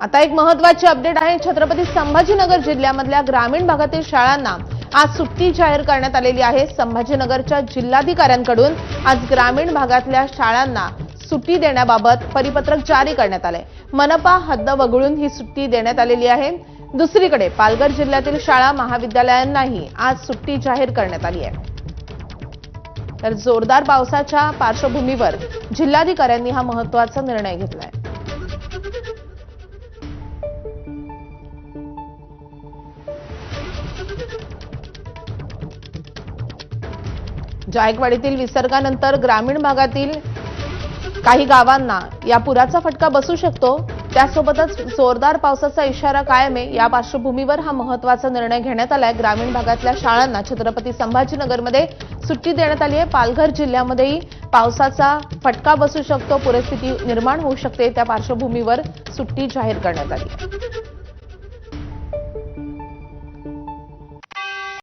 आता एक महत्वाची अपडेट आहे. छत्रपती संभाजीनगर जिल्ह्यामधल्या ग्रामीण भागातील शाळांना आज सुट्टी जाहीर करण्यात आलेली आहे. संभाजीनगरच्या जिल्हाधिकाऱ्यांकडून आज ग्रामीण भागातल्या शाळांना सुट्टी देण्याबाबत परिपत्रक जारी करण्यात आले मनपा हद्द वगळून ही सुट्टी देण्यात आलेली आहे. दुसरीकडे पालघर जिल्ह्यातील शाळा महाविद्यालयांनाही आज सुट्टी जाहीर करण्यात आली आहे. तर जोरदार पावसाच्या पार्श्वभूमीवर जिल्हाधिकाऱ्यांनी हा महत्त्वाचा निर्णय घेतला आहे जायकवाडीतील विसर्गानंतर ग्रामीण भागातील काही गावांना या पुराचा फटका बसू शकतो. त्यासोबतच जोरदार पावसाचा इशारा कायम आहे. या पार्श्वभूमीवर हा महत्त्वाचा निर्णय घेण्यात आलाय. ग्रामीण भागातल्या शाळांना छत्रपती संभाजीनगरमध्ये सुट्टी देण्यात आली आहे. पालघर जिल्ह्यामध्येही पावसाचा फटका बसू शकतो. परिस्थिती निर्माण होऊ शकते. त्या पार्श्वभूमीवर सुट्टी जाहीर करण्यात आली. आहे